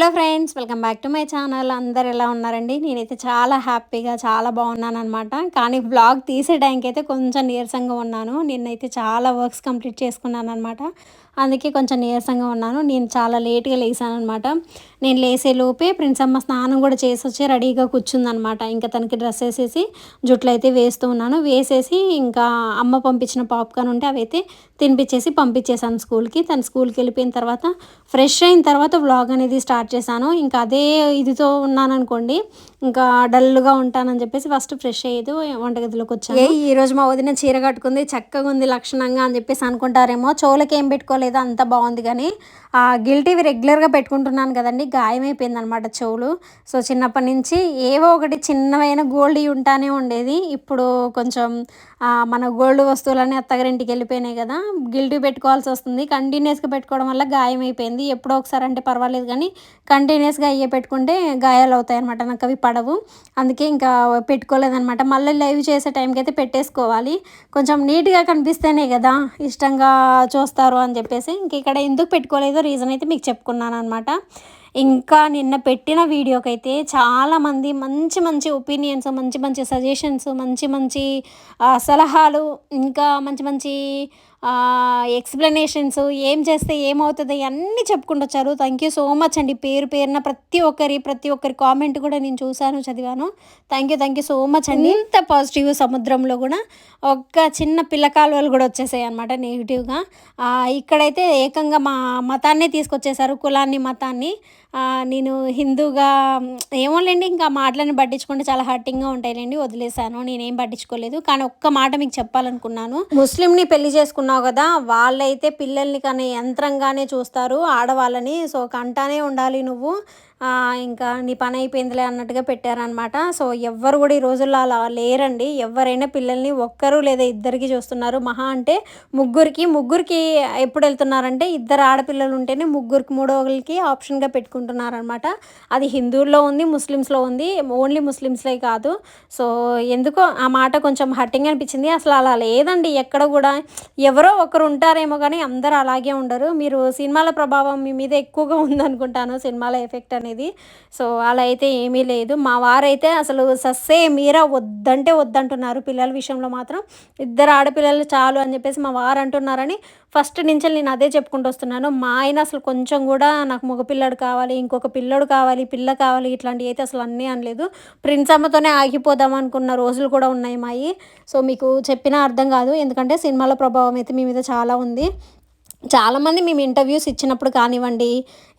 Hello friends welcome back to my channel. అందరు ఎలా ఉన్నారండి? నేనైతే చాలా హ్యాపీగా చాలా బాగున్నాను అనమాట కానీ బ్లాగ్ తీసే టైంకి అయితే కొంచెం నీరసంగా ఉన్నాను. నిన్నైతే చాలా వర్క్స్ కంప్లీట్ చేసుకున్నాను అనమాట అందుకే కొంచెం నీరసంగా ఉన్నాను. నేను చాలా లేట్గా లేసాను అనమాట నేను లేసే లోపే ప్రిన్స్ అమ్మ స్నానం కూడా చేసి వచ్చి రెడీగా కూర్చుందనమాట ఇంకా తనకి డ్రెస్ వేసేసి జుట్లు అయితే వేస్తూ ఉన్నాను. వేసేసి ఇంకా అమ్మ పంపించిన పాప్కార్న్ ఉంటే అవి అయితే తినిపించేసి పంపించేసాను స్కూల్కి. తను స్కూల్కి వెళ్ళిపోయిన తర్వాత ఫ్రెష్ అయిన తర్వాత వ్లాగ్ అనేది స్టార్ట్ చేశాను. ఇంకా అదే ఇదితో ఉన్నాను అనుకోండి ఇంకా డల్గా ఉంటానని చెప్పేసి ఫస్ట్ ఫ్రెష్ అయ్యేది వంటగదిలోకి వచ్చాను. ఏ ఈ రోజు మా వదిన చీర కట్టుకుంది చక్కగా ఉంది లక్షణంగా అని చెప్పేసి అనుకుంటారేమో. చోలకి ఏం పెట్టుకోలేదు అంత బాగుంది కానీ ఆ గిల్టీవి రెగ్యులర్గా పెట్టుకుంటున్నాను కదండి గాయమైపోయింది అనమాట చెవులు. సో చిన్నప్పటి నుంచి ఏవో ఒకటి చిన్నవైన గోల్డ్ ఉంటానే ఉండేది. ఇప్పుడు కొంచెం మన గోల్డ్ వస్తువులన్నీ అత్తగారింటికి వెళ్ళిపోయినాయి కదా గిల్టీ పెట్టుకోవాల్సి వస్తుంది. కంటిన్యూస్గా పెట్టుకోవడం వల్ల గాయం అయిపోయింది ఎప్పుడో ఒకసారి అంటే పర్వాలేదు కానీ కంటిన్యూస్గా అయ్యే పెట్టుకుంటే గాయాలు అవుతాయి అనమాట నాకు అవి పడవు. అందుకే ఇంకా పెట్టుకోలేదనమాట మళ్ళీ లైవ్ చేసే టైంకి అయితే పెట్టేసుకోవాలి. కొంచెం నీట్గా కనిపిస్తేనే కదా ఇష్టంగా చూస్తారు అని చెప్పేసి ఇంక ఇక్కడ ఎందుకు పెట్టుకోలేదో రీజన్ అయితే మీకు చెప్పుకున్నాను అనమాట ఇంకా నిన్న పెట్టిన వీడియోకైతే చాలామంది మంచి మంచి ఒపీనియన్స్ మంచి మంచి సజెషన్స్ మంచి మంచి సలహాలు ఇంకా మంచి మంచి ఎక్స్ప్లెనేషన్స్ ఏం చేస్తే ఏమవుతుంది అన్నీ చెప్పుకుంటూ వచ్చారు. థ్యాంక్ యూ సో మచ్ అండి. పేరు పేరున ప్రతి ఒక్కరి ప్రతి ఒక్కరి కామెంట్ కూడా నేను చూశాను చదివాను. Thank you thank you so much అండి. ఇంత పాజిటివ్ సముద్రంలో కూడా ఒక్క చిన్న పిల్ల కాలువలు కూడా వచ్చేసాయి అనమాట నెగిటివ్గా ఇక్కడైతే ఏకంగా మా మతాన్నే తీసుకొచ్చేసారు కులాన్ని మతాన్ని. నేను హిందూగా ఏమోలేండి ఇంకా మాటలను పట్టించుకుంటే చాలా హర్టింగ్గా ఉంటాయిలేండి వదిలేశాను నేనేం పట్టించుకోలేదు. కానీ ఒక్క మాట మీకు చెప్పాలనుకున్నాను. ముస్లింని పెళ్ళి చేసుకున్నావు కదా వాళ్ళైతే పిల్లల్ని కానీ యంత్రంగానే చూస్తారు ఆడవాళ్ళని సో కంటానే ఉండాలి నువ్వు. ఇంకా నీ పని అయిపోయిందిలే అన్నట్టుగా పెట్టారనమాట సో ఎవ్వరు కూడా ఈ రోజుల్లో అలా లేరండి. ఎవరైనా పిల్లల్ని ఒక్కరు లేదా ఇద్దరికి చూస్తున్నారు. మహా అంటే ముగ్గురికి ముగ్గురికి ఎప్పుడు వెళ్తున్నారంటే ఇద్దరు ఆడపిల్లలు ఉంటేనే ముగ్గురికి మూడోళ్ళకి ఆప్షన్గా పెట్టుకుంటున్నారనమాట అది హిందువుల్లో ఉంది ముస్లిమ్స్లో ఉంది ఓన్లీ ముస్లిమ్స్లే కాదు. సో ఎందుకో ఆ మాట కొంచెం హర్టింగ్ అనిపించింది. అసలు అలా లేదండి. ఎక్కడ కూడా ఎవరో ఒకరు ఉంటారేమో కానీ అందరూ అలాగే ఉండరు. మీరు సినిమాల ప్రభావం మీ మీద ఎక్కువగా ఉందనుకుంటాను సినిమాల ఎఫెక్ట్ అనేది. సో అలా అయితే ఏమీ లేదు. మా వారైతే అసలు సస్సే మీరా వద్దంటే వద్దంటున్నారు పిల్లల విషయంలో మాత్రం. ఇద్దరు ఆడపిల్లలు చాలు అని చెప్పేసి మా వారు అంటున్నారని ఫస్ట్ నుంచి నేను అదే చెప్పుకుంటూ వస్తున్నాను. మా ఆయన అసలు కొంచెం కూడా నాకు మగపిల్లడు కావాలి ఇంకొక పిల్లడు కావాలి పిల్ల కావాలి ఇట్లాంటివి అయితే అసలు అన్నీ అనలేదు. ప్రిన్స్ అమ్మతోనే ఆగిపోదాం అనుకున్న రోజులు కూడా ఉన్నాయి మాయి. సో మీకు చెప్పినా అర్థం కాదు. ఎందుకంటే సినిమాల ప్రభావం అయితే మీ మీద చాలా ఉంది. చాలామంది మేము ఇంటర్వ్యూస్ ఇచ్చినప్పుడు కానివ్వండి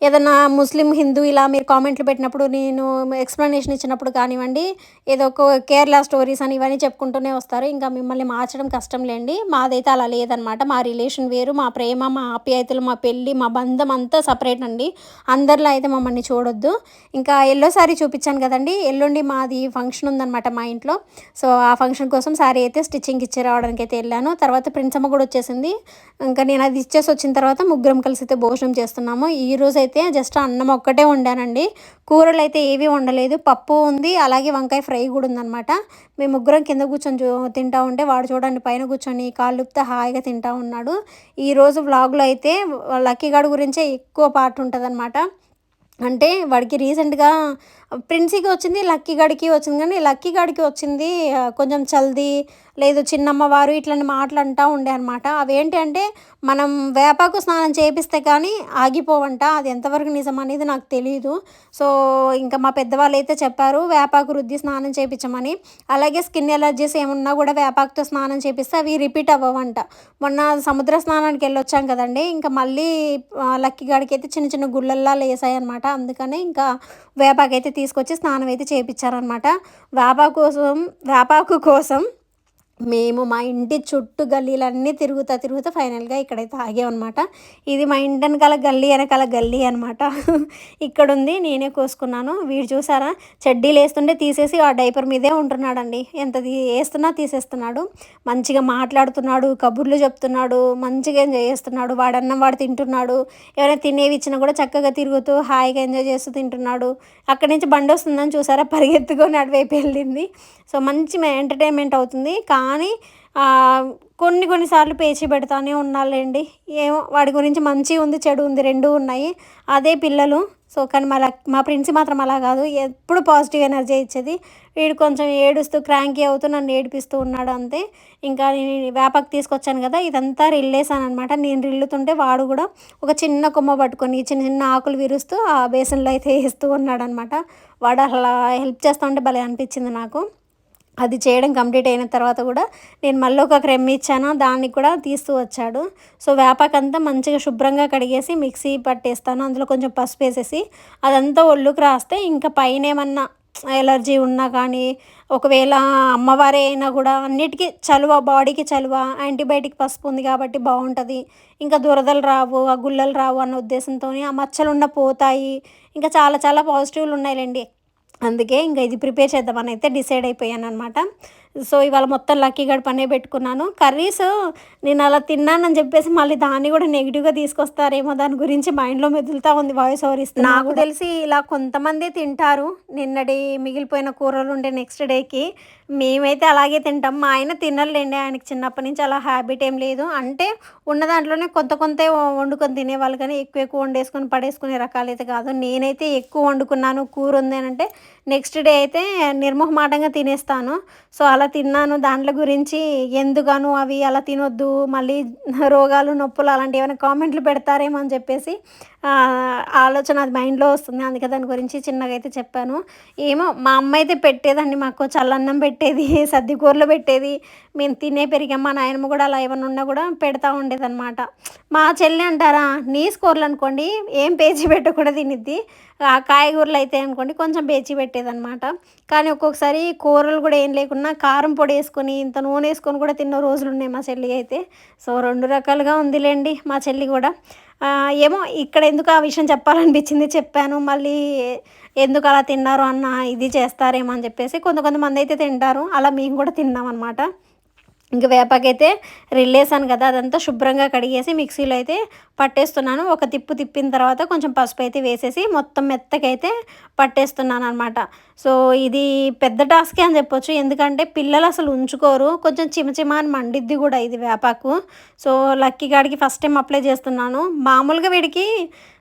ఏదైనా ముస్లిం హిందూ ఇలా మీరు కామెంట్లు పెట్టినప్పుడు నేను ఎక్స్ప్లెనేషన్ ఇచ్చినప్పుడు కానివ్వండి ఏదో ఒక కేరళ స్టోరీస్ అని ఇవన్నీ చెప్పుకుంటూనే వస్తారు. ఇంకా మిమ్మల్ని మార్చడం కష్టం లేండి. మాదైతే అలా లేదనమాట మా రిలేషన్ వేరు మా ప్రేమ మా ఆప్యాయతలు మా పెళ్ళి మా బంధం అంతా సపరేట్ అండి. అందరిలో అయితే మమ్మల్ని చూడొద్దు. ఇంకా ఎల్లో సారీ చూపించాను కదండి. ఎల్లుండి మాది ఫంక్షన్ ఉందన్నమాట మా ఇంట్లో. సో ఆ ఫంక్షన్ కోసం సారీ అయితే స్టిచ్చింగ్ ఇచ్చి రావడానికి అయితే వెళ్ళాను. తర్వాత ప్రిన్సమ్మ కూడా వచ్చేసింది. ఇంకా నేను అది ఇచ్చేసి వచ్చిన తర్వాత ముగ్గురం కలిసి అయితే భోజనం చేస్తున్నాము. ఈ రోజు అయితే జస్ట్ అన్నం ఒక్కటే వండానండి. కూరలు అయితే ఏవి వండలేదు. పప్పు ఉంది అలాగే వంకాయ ఫ్రై కూడా ఉందన్నమాట. మేము ముగ్గురం కింద కూర్చొని చూ- తింటా ఉంటే వాడు చూడండి పైన కూర్చొని కాళ్ళుప్తే హాయిగా తింటా ఉన్నాడు. ఈరోజు వ్లాగ్లో అయితే లక్కీగాడు గురించే ఎక్కువ పార్ట్ ఉంటుందన్నమాట. అంటే వాడికి రీసెంట్గా ప్రిన్సీకి వచ్చింది లక్కీ గడికి వచ్చింది. కానీ లక్కీ గడికి వచ్చింది కొంచెం చల్ది లేదు చిన్నమ్మవారు ఇట్లాంటి మాటలు అంటూ ఉండే అనమాట అవేంటి అంటే మనం వేపాకు స్నానం చేపిస్తే కానీ ఆగిపోవంట. అది ఎంతవరకు నిజం అనేది నాకు తెలియదు సో ఇంకా మా పెద్దవాళ్ళు అయితే చెప్పారు వేపాకు రుద్ది స్నానం చేయించమని అలాగే స్కిన్ ఎలర్జీస్ ఏమున్నా కూడా వేపాకుతో స్నానం చేపిస్తే అవి రిపీట్ అవ్వవంట. మొన్న సముద్ర స్నానానికి వెళ్ళొచ్చాం కదండి. ఇంకా మళ్ళీ లక్కీ గాడికి అయితే చిన్న చిన్న గుళ్ళల్లా లేసాయన్నమాట. అందుకనే ఇంకా వేపాకు అయితే తీసుకొచ్చి స్నానం అయితే చేయించారనమాట వేపాకు కోసం వేపాకు కోసం మేము మా ఇంటి చుట్టూ గల్లీలన్నీ తిరుగుతా తిరుగుతా ఫైనల్గా ఇక్కడైతే ఆగామన్నమాట. ఇది మా ఇంటి వెనకాల గల్లీ వెనకాల గల్లీ అనమాట ఇక్కడ ఉంది నేనే కోసుకున్నాను. వీడు చూసారా? చెడ్డీలు వేస్తుంటే తీసేసి ఆ డైపర్ మీదే ఉంటున్నాడండి. ఎంత వేస్తున్నా తీసేస్తున్నాడు. మంచిగా మాట్లాడుతున్నాడు కబుర్లు చెప్తున్నాడు మంచిగా ఎంజాయ్ చేస్తున్నాడు. వాడన్నం వాడు తింటున్నాడు. ఎవరైనా తినేవి ఇచ్చినా కూడా చక్కగా తిరుగుతూ హాయిగా ఎంజాయ్ చేస్తూ తింటున్నాడు. అక్కడి నుంచి బండి వస్తుందని చూసారా? పరిగెత్తుకొని అటువైపు వెళ్ళింది. సో మంచి ఎంటర్టైన్మెంట్ అవుతుంది. కానీ కానీ కొన్ని కొన్నిసార్లు పేచి పెడతానే ఉన్నాళ్ళండి. ఏమో వాడి గురించి మంచి ఉంది చెడు ఉంది రెండు ఉన్నాయి. అదే పిల్లలు. సో కానీ మా మా ప్రిన్స్ మాత్రం అలా కాదు. ఎప్పుడు పాజిటివ్ ఎనర్జీ ఇచ్చేది. వీడు కొంచెం ఏడుస్తూ క్రాంకీ అవుతూ నన్ను ఏడిపిస్తూ ఉన్నాడు అంతే. ఇంకా నేను వేపకు తీసుకొచ్చాను కదా ఇదంతా రిల్లేసాను అనమాట నేను రిల్లుతుంటే వాడు కూడా ఒక చిన్న కొమ్మ పట్టుకొని చిన్న చిన్న ఆకులు విరుస్తూ ఆ బేసన్లో అయితే వేస్తూ ఉన్నాడు అనమాట వాడు అలా హెల్ప్ చేస్తూ ఉంటే భలే అనిపించింది నాకు. అది చేయడం కంప్లీట్ అయిన తర్వాత కూడా నేను మళ్ళీ ఒక క్రెమ్ ఇచ్చాను దాన్ని కూడా తీస్తూ వచ్చాడు. సో వేపాకంతా మంచిగా శుభ్రంగా కడిగేసి మిక్సీ పట్టేస్తాను అందులో కొంచెం పసుపు వేసేసి అదంతా ఒళ్ళుకు రాస్తే ఇంకా పైన ఏమన్నా ఎలర్జీ ఉన్నా కానీ ఒకవేళ అమ్మవారే అయినా కూడా అన్నిటికీ చలువ బాడీకి చలువ యాంటీబయాటిక్ పసుపు ఉంది కాబట్టి బాగుంటుంది. ఇంకా దురదలు రావు ఆ గుల్లలు రావు అన్న ఉద్దేశంతో ఆ మచ్చలు ఉన్న పోతాయి. ఇంకా చాలా చాలా పాజిటివ్లు ఉన్నాయిలేండి. అందుకే ఇంకా ఇది ప్రిపేర్ చేద్దామని అయితే డిసైడ్ అయిపోయాను అనమాట సో ఇవాళ మొత్తం లక్కీ గడ్ పనే పెట్టుకున్నాను. కర్రీస్ నేను అలా తిన్నానని చెప్పేసి మళ్ళీ దాన్ని కూడా నెగిటివ్గా తీసుకొస్తారేమో దాని గురించి మైండ్లో మెదులుతూ ఉంది వాయిస్ ఓవర్ ఇస్తుంది నాకు తెలిసి ఇలా కొంతమంది తింటారు. నిన్నటి మిగిలిపోయిన కూరలు ఉండే నెక్స్ట్ డేకి. మేమైతే అలాగే తింటాం. మా ఆయన తినలేండి ఆయనకి చిన్నప్పటి నుంచి అలా హ్యాబిట్ ఏం లేదు. అంటే ఉన్న దాంట్లోనే కొంత కొంత వండుకొని తినేవాళ్ళు. కానీ ఎక్కువ ఎక్కువ వండేసుకొని పడేసుకునే రకాలైతే కాదు. నేనైతే ఎక్కువ వండుకున్నాను. కూర ఉంది అని అంటే నెక్స్ట్ డే అయితే నిర్మోహమాటంగా తినేస్తాను. సో అలా తిన్నాను. దాంట్లో గురించి ఎందుకను అవి అలా తినొద్దు. మళ్ళీ రోగాలు నొప్పులు అలాంటివి ఏమైనా కామెంట్లు పెడతారేమో అని చెప్పేసి ఆలోచన అది మైండ్లో వస్తుంది. అందుకే దాని గురించి చిన్నగా అయితే చెప్పాను. ఏమో మా అమ్మ అయితే పెట్టేదండి. మాకు చల్లన్నం పెట్టి పెట్టేది సద్ది కూరలు పెట్టేది. మేము తినే పెరిగాం మా నాయనమ్మ కూడా అలా ఏమైనా ఉన్నా కూడా పెడతా ఉండేదన్నమాట. మా చెల్లి అంటారా నీస్ కూరలు అనుకోండి ఏం పేచి పెట్టకుండా తినిద్ది. కాయగూరలు అయితే అనుకోండి కొంచెం పేచి పెట్టేదన్నమాట. కానీ ఒక్కొక్కసారి కూరలు కూడా ఏం లేకున్నా కారం పొడి వేసుకొని ఇంత నూనె వేసుకొని కూడా తిన్న రోజులు ఉన్నాయి మా చెల్లి అయితే. సో రెండు రకాలుగా ఉందిలేండి మా చెల్లి కూడా. ఏమో ఇక్కడ ఎందుకు ఆ విషయం చెప్పాలనిపించింది చెప్పాను మళ్ళీ ఎందుకు అలా తిన్నారు అన్న ఇది చేస్తారేమో అని చెప్పేసి కొంత కొంతమంది అయితే తింటారు అలా మేము కూడా తిన్నాం అనమాట ఇంక వేపాకైతే రిల్లేసాను కదా అదంతా శుభ్రంగా కడిగేసి మిక్సీలో అయితే పట్టేస్తున్నాను. ఒక తిప్పు తిప్పిన తర్వాత కొంచెం పసుపు అయితే వేసేసి మొత్తం మెత్తకైతే పట్టేస్తున్నాను అనమాట సో ఇది పెద్ద టాస్కే అని చెప్పొచ్చు. ఎందుకంటే పిల్లలు అసలు ఉంచుకోరు. కొంచెం చిమచిమ అని మండిద్ది కూడా ఇది వేపాకు. సో లక్కీ గాడికి ఫస్ట్ టైం అప్లై చేస్తున్నాను. మామూలుగా వీడికి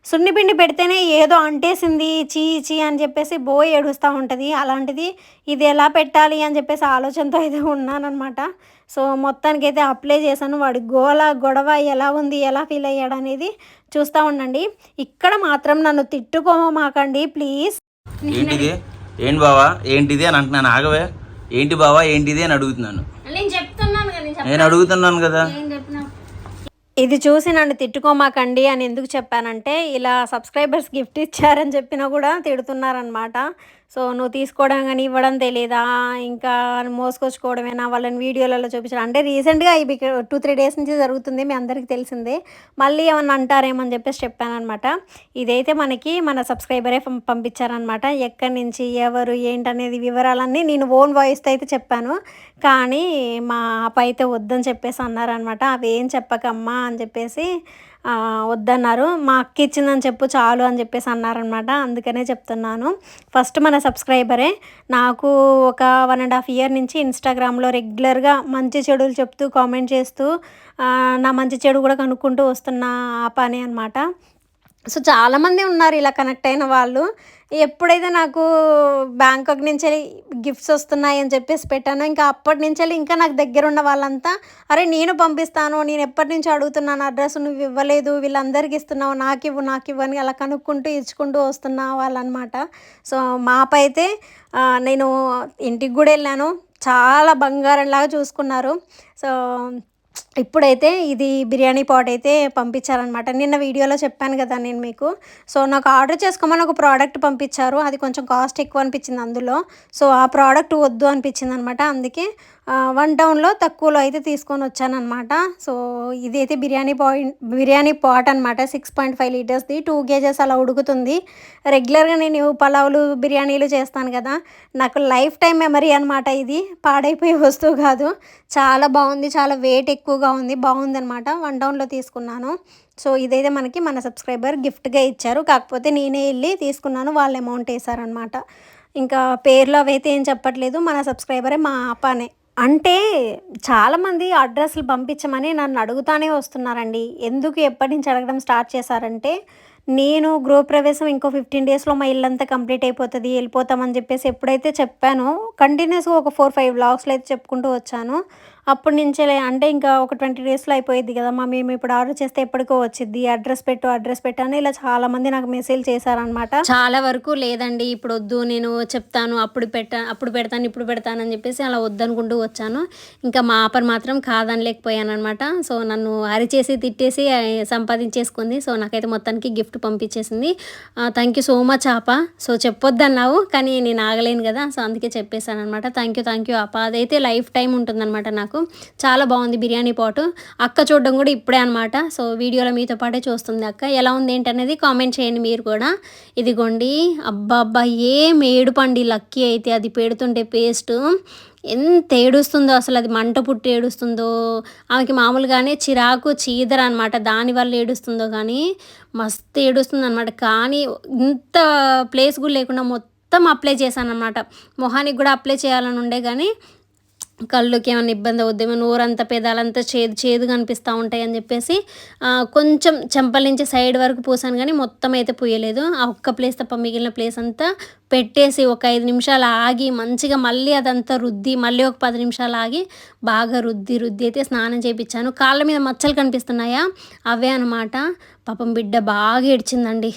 సున్నిపిండి పెడితేనే ఏదో అంటేసింది చీ చీ అని చెప్పేసి బోయ్ ఏడుస్తూ ఉంటుంది. అలాంటిది ఇది ఎలా పెట్టాలి అని చెప్పేసి ఆలోచనతో అయితే ఉన్నానమాట సో మొత్తానికి అయితే అప్లై చేశాను. వాడి గోల గొడవ ఎలా ఉంది ఎలా ఫీల్ అయ్యాడు అనేది చూస్తూ ఉండండి. ఇక్కడ మాత్రం నన్ను తిట్టుకోమాకండి ప్లీజ్. ఏంటిది? ఏంటి బావా? ఏంటిది అని అంటున్నాను. ఆగవే. ఏంటి బావా? ఏంటిది అని అడుగుతున్నాను. నేను చెప్తున్నాను నేను అడుగుతున్నాను కదా. ఇది చూసి నన్ను తిట్టుకోమాకండి అని ఎందుకు చెప్పానంటే ఇలా సబ్స్క్రైబర్స్ గిఫ్ట్ ఇచ్చారని చెప్పినా కూడా తిడుతున్నారనమాట సో నువ్వు తీసుకోవడం కానీ ఇవ్వడం తెలియదా ఇంకా మోసుకొచ్చుకోవడమేనా? వాళ్ళని వీడియోలలో చూపించడం. అంటే రీసెంట్గా ఇవి టూ త్రీ డేస్ నుంచి జరుగుతుంది మీ అందరికీ తెలిసిందే. మళ్ళీ ఏమన్నా అంటారేమో అని చెప్పేసి చెప్పానమాట ఇదైతే మనకి మన సబ్స్క్రైబరే పంపించారనమాట ఎక్కడి నుంచి ఎవరు ఏంటనేది వివరాలన్నీ నేను ఓన్ వాయిస్తో అయితే చెప్పాను. కానీ మా అప్ప అయితే వద్దని చెప్పేసి అన్నారనమాట అవి ఏం చెప్పకమ్మా అని చెప్పేసి వద్దన్నారు. మా అక్క ఇచ్చిందని చెప్పు చాలు అని చెప్పేసి అన్నారనమాట అందుకనే చెప్తున్నాను. ఫస్ట్ మన సబ్స్క్రైబరే. నాకు ఒక వన్ అండ్ హాఫ్ ఇయర్ నుంచి ఇన్స్టాగ్రామ్లో రెగ్యులర్గా మంచి చెడులు చెప్తూ కామెంట్ చేస్తూ నా మంచి చెడు కూడా కనుక్కుంటూ వస్తున్న ఆ పని అనమాట సో చాలామంది ఉన్నారు ఇలా కనెక్ట్ అయిన వాళ్ళు. ఎప్పుడైతే నాకు బ్యాంకాక్ నుంచి గిఫ్ట్స్ వస్తున్నాయి అని చెప్పేసి పెట్టాను ఇంకా అప్పటి నుంచి ఇంకా నాకు దగ్గర ఉన్న వాళ్ళంతా అరే నేను పంపిస్తాను నేను ఎప్పటి నుంచి అడుగుతున్నాను అడ్రస్ నువ్వు ఇవ్వలేదు వీళ్ళందరికీ ఇస్తున్నావు నాకు ఇవ్వు నాకు ఇవ్వని అలా కనుక్కుంటూ ఇచ్చుకుంటూ వస్తున్న వాళ్ళనమాట సో మాప అయితే నేను ఇంటికి కూడా వెళ్ళాను. చాలా బంగారంలాగా చూసుకున్నారు. సో ఇప్పుడైతే ఇది బిర్యానీ పాట్ అయితే పంపించారనమాట నిన్న వీడియోలో చెప్పాను కదా నేను మీకు. సో నాకు ఆర్డర్ చేసుకోమని ఒక ప్రోడక్ట్ పంపించారు. అది కొంచెం కాస్ట్ ఎక్కువ అనిపించింది అందులో. సో ఆ ప్రోడక్ట్ వద్దు అనిపించింది అనమాట అందుకే వన్ టౌన్లో తక్కువలో అయితే తీసుకొని వచ్చానమాట సో ఇది అయితే బిర్యానీ పాయింట్ బిర్యానీ పాట్ అనమాట సిక్స్ పాయింట్ ఫైవ్ లీటర్స్ది. టూ కేజెస్ అలా ఉడుకుతుంది. రెగ్యులర్గా నేను పలావులు బిర్యానీలు చేస్తాను కదా. నాకు లైఫ్ టైం మెమరీ అనమాట ఇది. పాడైపోయే వస్తువు కాదు. చాలా బాగుంది. చాలా వెయిట్ ఎక్కువ ఎక్కువగా ఉంది బాగుందనమాట వన్ డౌన్లో తీసుకున్నాను. సో ఇదైతే మనకి మన సబ్స్క్రైబర్ గిఫ్ట్గా ఇచ్చారు. కాకపోతే నేనే వెళ్ళి తీసుకున్నాను వాళ్ళు అమౌంట్ వేసారనమాట ఇంకా పేర్లు అవైతే ఏం చెప్పట్లేదు. మన సబ్స్క్రైబరే మా అప్పనే. అంటే చాలామంది అడ్రస్లు పంపించమని నన్ను అడుగుతానే వస్తున్నారండి. ఎందుకు ఎప్పటి నుంచి అడగడం స్టార్ట్ చేశారంటే నేను గృహప్రవేశం ఇంకో ఫిఫ్టీన్ డేస్లో మా ఇల్లంతా కంప్లీట్ అయిపోతుంది వెళ్ళిపోతామని చెప్పేసి ఎప్పుడైతే చెప్పానో కంటిన్యూస్గా ఒక ఫోర్ ఫైవ్ వ్లాగ్స్లో అయితే చెప్పుకుంటూ వచ్చాను. అప్పటి నుంచే అంటే ఇంకా ఒక ట్వంటీ డేస్లో అయిపోయింది కదమ్మా మేము ఇప్పుడు ఆర్డర్ చేస్తే ఎప్పటికో వచ్చింది అడ్రస్ పెట్టు అడ్రస్ పెట్టు అని ఇలా చాలా మంది నాకు మెసేజ్ చేశారనమాట చాలా వరకు లేదండి ఇప్పుడు వద్దు నేను చెప్తాను అప్పుడు పెట్ట అప్పుడు పెడతాను ఇప్పుడు పెడతాను అని చెప్పేసి అలా వద్దనుకుంటూ వచ్చాను. ఇంకా మా ఆపర్ మాత్రం కాదనలేకపోయాను అనమాట సో నన్ను అరిచేసి తిట్టేసి సంపాదించేసుకుంది. సో నాకైతే మొత్తానికి గిఫ్ట్ పంపించేసింది. థ్యాంక్ యూ సో మచ్ ఆప. సో చెప్పొద్దన్నావు కానీ నేను ఆగలేను కదా. సో అందుకే చెప్పేశాను అనమాట థ్యాంక్ యూ థ్యాంక్ యూ ఆప. అదైతే లైఫ్ టైం ఉంటుందన్నమాట నాకు. చాలా బాగుంది బిర్యానీ పాటు. అక్క చూడడం కూడా ఇప్పుడే అనమాట సో వీడియోలో మీతో పాటే చూస్తుంది అక్క. ఎలా ఉంది ఏంటనేది కామెంట్ చేయండి మీరు కూడా. ఇదిగోండి. అబ్బా అబ్బా ఏం ఏడుపండి లక్కీ అయితే అది పెడుతుంటే పేస్ట్. ఎంత ఏడుస్తుందో అసలు అది మంట పుట్టి ఏడుస్తుందో. ఆమెకి మామూలుగానే చిరాకు చీదర అనమాట దానివల్ల ఏడుస్తుందో కానీ మస్తు ఏడుస్తుంది అనమాట కానీ ఇంత ప్లేస్ కూడా లేకుండా మొత్తం అప్లై చేశాను అనమాట మొహానికి కూడా అప్లై చేయాలని ఉండే కానీ కళ్ళుకి ఏమైనా ఇబ్బంది అవుద్దేమో నోరంతా పెదాలంతా చేదు చేదుగా అనిపిస్తూ ఉంటాయి అని చెప్పేసి కొంచెం చెంపల నుంచి సైడ్ వరకు పూసాను కానీ మొత్తం అయితే పూయలేదు ఆ ఒక్క ప్లేస్ తప్ప మిగిలిన ప్లేస్ అంతా పెట్టేసి ఒక ఐదు నిమిషాలు ఆగి మంచిగా మళ్ళీ అదంతా రుద్ది మళ్ళీ ఒక పది నిమిషాలు ఆగి బాగా రుద్ది రుద్ది అయితే స్నానం చేయించాను కాళ్ళ మీద మచ్చలు కనిపిస్తున్నాయా? అవే అనమాట పాపం బిడ్డ బాగా ఏడ్చిందండి.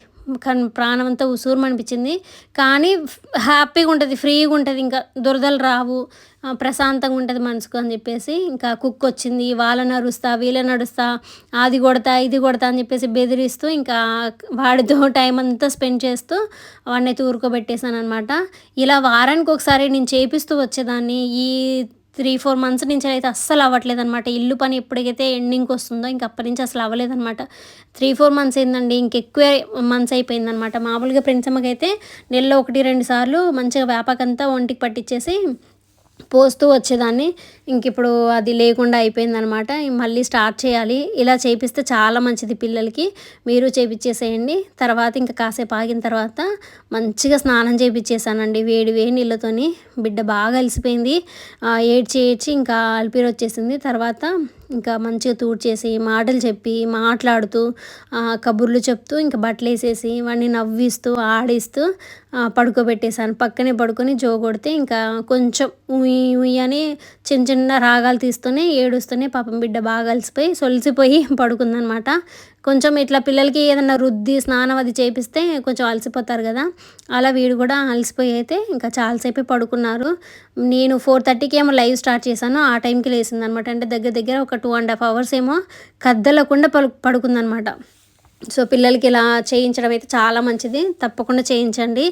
ప్రాణం అంతా ఉసూరు అనిపించింది కానీ హ్యాపీగా ఉంటుంది ఫ్రీగా ఉంటుంది ఇంకా దురదలు రావు ప్రశాంతంగా ఉంటుంది మనసుకు అని చెప్పేసి ఇంకా కుక్ వచ్చింది వాళ్ళ నడుస్తా వీళ్ళ నడుస్తా అది కొడతా ఇది కొడతా అని చెప్పేసి బెదిరిస్తూ ఇంకా వాడితో టైం అంతా స్పెండ్ చేస్తూ వాడిని అయితే ఊరుకోబెట్టేశాను అనమాట ఇలా వారానికి ఒకసారి నేను చేపిస్తూ వచ్చేదాన్ని. ఈ త్రీ ఫోర్ మంత్స్ నుంచి అయితే అస్సలు అవ్వట్లేదు అనమాట ఇల్లు పని ఎప్పటికైతే ఎండింగ్కి వస్తుందో ఇంక అప్పటి నుంచి అసలు అవ్వలేదన్నమాట. త్రీ ఫోర్ మంత్స్ ఏందండి ఇంకెక్కువే మంత్స్ అయిపోయిందనమాట మామూలుగా ఫ్రెండ్స్ అమ్మకైతే నెలలో ఒకటి రెండు సార్లు మంచిగా వేపాకంతా ఒంటికి పట్టించేసి పోస్తూ వచ్చేదాన్ని. ఇంక ఇప్పుడు అది లేకుండా అయిపోయిందనమాట. మళ్ళీ స్టార్ట్ చేయాలి. ఇలా చేపిస్తే చాలా మంచిది పిల్లలకి. మీరు చేపించేసేయండి తర్వాత ఇంకా కాసేపు ఆగిన తర్వాత మంచిగా స్నానం చేపించేసానండి వేడి వేడి నీళ్ళతోని బిడ్డ బాగా అలసిపోయింది. ఏడ్చి ఏడ్చి ఇంకా అలిపిరి వచ్చేసింది. తర్వాత ఇంకా మంచిగా తూడ్చేసి మాటలు చెప్పి మాట్లాడుతూ కబుర్లు చెప్తూ ఇంకా బట్టలు వేసేసి వాడిని నవ్విస్తూ ఆడిస్తూ పడుకోబెట్టేశాను. పక్కనే పడుకొని జో కొడితే ఇంకా కొంచెం ఉయ్యి ఉయ్ అని చిన్న చిన్న రాగాలు తీస్తూనే ఏడుస్తూనే పాపం బిడ్డ బాగా అలసిపోయి సొలిసిపోయి పడుకుందనమాట. కొంచెం ఇట్లా పిల్లలకి ఏదైనా రుద్ది స్నానం అది చేపిస్తే కొంచెం అలసిపోతారు కదా. అలా వీడు కూడా అలసిపోయి అయితే ఇంకా చాలాసేపు పడుకున్నారు. నేను ఫోర్ థర్టీకి ఏమో లైవ్ స్టార్ట్ చేశాను. ఆ టైంకి లేసింది అనమాట అంటే దగ్గర దగ్గర ఒక టూ అండ్ హాఫ్ అవర్స్ ఏమో కద్దలకుండా పడు పడుకుందనమాట. సో పిల్లలకి ఇలా చేయించడం అయితే చాలా మంచిది. తప్పకుండా చేయించండి.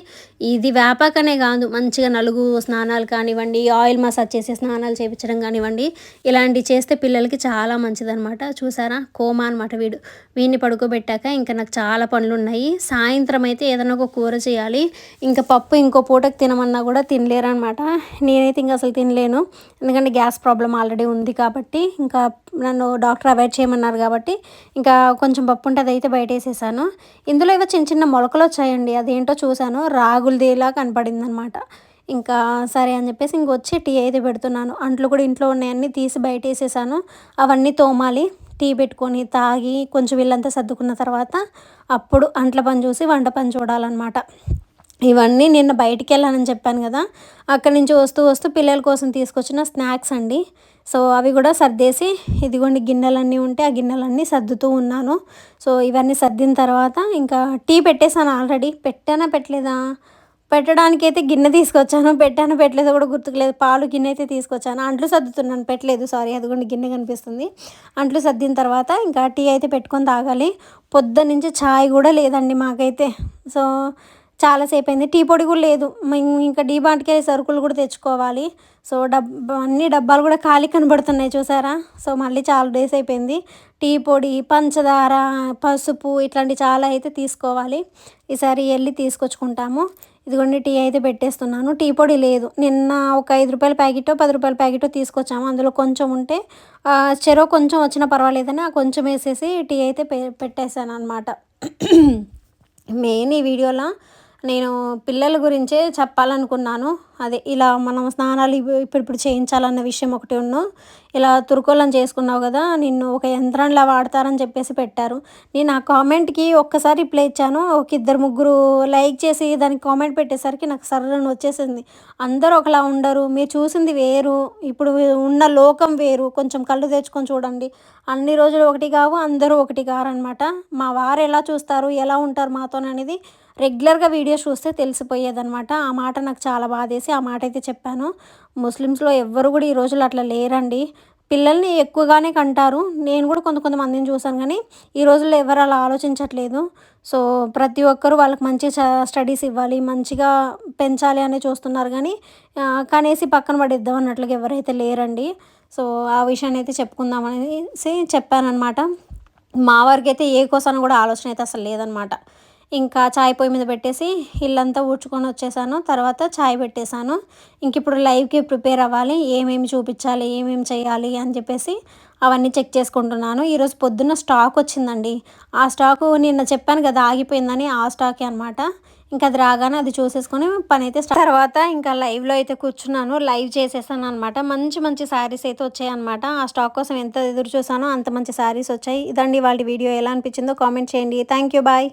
ఇది వ్యాపాకనే కాదు మంచిగా నలుగు స్నానాలు కానివ్వండి ఆయిల్ మసాజ్ చేసే స్నానాలు చేయించడం కానివ్వండి ఇలాంటివి చేస్తే పిల్లలకి చాలా మంచిదనమాట చూసారా? కోమా అనమాట వీడు. వీడిని పడుకోబెట్టాక ఇంకా నాకు చాలా పనులు ఉన్నాయి సాయంత్రం అయితే ఏదైనా ఒక కూర చేయాలి. ఇంకా పప్పు ఇంకో పూటకు తినమన్నా కూడా తినలేరు అనమాట నేనైతే ఇంకా అసలు తినలేను. ఎందుకంటే గ్యాస్ ప్రాబ్లం ఆల్రెడీ ఉంది కాబట్టి ఇంకా నన్ను డాక్టర్ అవాయిడ్ చేయమన్నారు కాబట్టి ఇంకా కొంచెం పప్పు ఉంటుంది అయితే బయట వేసేసాను ఇందులో ఏవో చిన్న చిన్న మొలకలు వచ్చాయండి. అదేంటో చూశాను. రాగులదిలా కనపడింది అనమాట ఇంకా సరే అని చెప్పేసి ఇంకొచ్చి టీ అయితే పెడుతున్నాను. అంట్లు కూడా ఇంట్లో ఉన్నాయన్నీ తీసి బయట వేసేసాను అవన్నీ తోమాలి టీ పెట్టుకొని తాగి కొంచెం వీళ్ళంతా సర్దుకున్న తర్వాత అప్పుడు అంట్ల పని చూసి వంట పని చూడాలన్నమాట. ఇవన్నీ నిన్న బయటికి వెళ్ళానని చెప్పాను కదా. అక్కడి నుంచి వస్తూ వస్తూ పిల్లల కోసం తీసుకొచ్చిన స్నాక్స్ అండి. సో అవి కూడా సర్దేసి ఇదిగోండి గిన్నెలన్నీ ఉంటే ఆ గిన్నెలన్నీ సర్దుతూ ఉన్నాను. సో ఇవన్నీ సర్దిన తర్వాత ఇంకా టీ పెట్టేశాను ఆల్రెడీ. పెట్టానా పెట్టలేదా? పెట్టడానికి అయితే గిన్నె తీసుకొచ్చాను. పెట్టాను పెట్టలేదో కూడా గుర్తుకులేదు. పాలు గిన్నె అయితే తీసుకొచ్చాను. అంట్లు సర్దుతున్నాను. పెట్టలేదు సారీ. అదిగోండి గిన్నె కనిపిస్తుంది. అంట్లు సర్దిన తర్వాత ఇంకా టీ అయితే పెట్టుకొని తాగాలి. పొద్దు నుంచి ఛాయ్ కూడా లేదండి మాకైతే. సో చాలాసేపు అయింది టీ పొడి కూడా లేదు. మేము ఇంకా డీ బాంట్కి సరుకులు కూడా తెచ్చుకోవాలి. సో డబ్బా అన్ని డబ్బాలు కూడా ఖాళీ కనబడుతున్నాయి చూసారా? సో మళ్ళీ చాలా డేస్ అయిపోయింది. టీ పొడి పంచదార పసుపు ఇట్లాంటి చాలా అయితే తీసుకోవాలి. ఈసారి వెళ్ళి తీసుకొచ్చుకుంటాము. ఇదిగోండి టీ అయితే పెట్టేస్తున్నాను. టీ పొడి లేదు. నిన్న ఒక ఐదు రూపాయల ప్యాకెట్ పది రూపాయల ప్యాకెటో తీసుకొచ్చాము. అందులో కొంచెం ఉంటే చెరో కొంచెం వచ్చినా పర్వాలేదని ఆ కొంచెం వేసేసి టీ అయితే పె పెట్టేశాను అనమాట మెయిన్ ఈ వీడియోలో నేను పిల్లల గురించే చెప్పాలనుకున్నాను. అదే ఇలా మనం స్నానాలు ఇప్పుడిప్పుడు చేయించాలన్న విషయం ఒకటి ఉన్ను. ఇలా తురుకోలం చేసుకున్నావు కదా నిన్ను ఒక యంత్రంలా వాడతారని చెప్పేసి పెట్టారు. నేను ఆ కామెంట్కి ఒక్కసారి రిప్లై ఇచ్చాను. ఒక ఇద్దరు ముగ్గురు లైక్ చేసి దానికి కామెంట్ పెట్టేసరికి నాకు సర్రని వచ్చేసింది. అందరూ ఒకలా ఉండరు. మీరు చూసింది వేరు. ఇప్పుడు ఉన్న లోకం వేరు. కొంచెం కళ్ళు తెచ్చుకొని చూడండి. అన్ని రోజులు ఒకటి కావు అందరూ ఒకటి కారనమాట మా వారు ఎలా చూస్తారు ఎలా ఉంటారు మాతో అనేది రెగ్యులర్గా వీడియోస్ చూస్తే తెలిసిపోయేదనమాట ఆ మాట నాకు చాలా బాధేసి ఆ మాట అయితే చెప్పాను. ముస్లిమ్స్లో ఎవ్వరు కూడా ఈ రోజులు అట్లా లేరండి. పిల్లల్ని ఎక్కువగానే కంటారు. నేను కూడా కొంత కొంతమందిని చూసాను కానీ ఈ రోజుల్లో ఎవరు అలా ఆలోచించట్లేదు. సో ప్రతి ఒక్కరూ వాళ్ళకి మంచి స్టడీస్ ఇవ్వాలి మంచిగా పెంచాలి అని చూస్తున్నారు కానీ కనేసి పక్కన పడిద్దాం అన్నట్లుగా ఎవరైతే లేరండి. సో ఆ విషయాన్ని అయితే చెప్పుకుందామనేసి చెప్పానమాట మా వారికి అయితే ఏ కోసం కూడా ఆలోచన అయితే అసలు లేదనమాట ఇంకా చాయ్ పొయ్యి మీద పెట్టేసి ఇల్లంతా ఊడ్చుకొని వచ్చేసాను. తర్వాత చాయ్ పెట్టేశాను. ఇంక ఇప్పుడు లైవ్కి ప్రిపేర్ అవ్వాలి. ఏమేమి చూపించాలి? ఏమేమి చేయాలి? అని చెప్పేసి అవన్నీ చెక్ చేసుకుంటున్నాను. ఈరోజు పొద్దున్న స్టాక్ వచ్చిందండి. ఆ స్టాకు నిన్న చెప్పాను కదా ఆగిపోయిందని ఆ స్టాకే అనమాట ఇంకా అది రాగానే అది చూసేసుకొని పని అయితే తర్వాత ఇంకా లైవ్లో అయితే కూర్చున్నాను. లైవ్ చేసేసాను అనమాట మంచి మంచి శారీస్ అయితే వచ్చాయి అనమాట ఆ స్టాక్ కోసం ఎంత ఎదురు చూసానో అంత మంచి శారీస్ వచ్చాయి. ఇదండి వాళ్ళ వీడియో. ఎలా అనిపించిందో కామెంట్ చేయండి. Thank you bye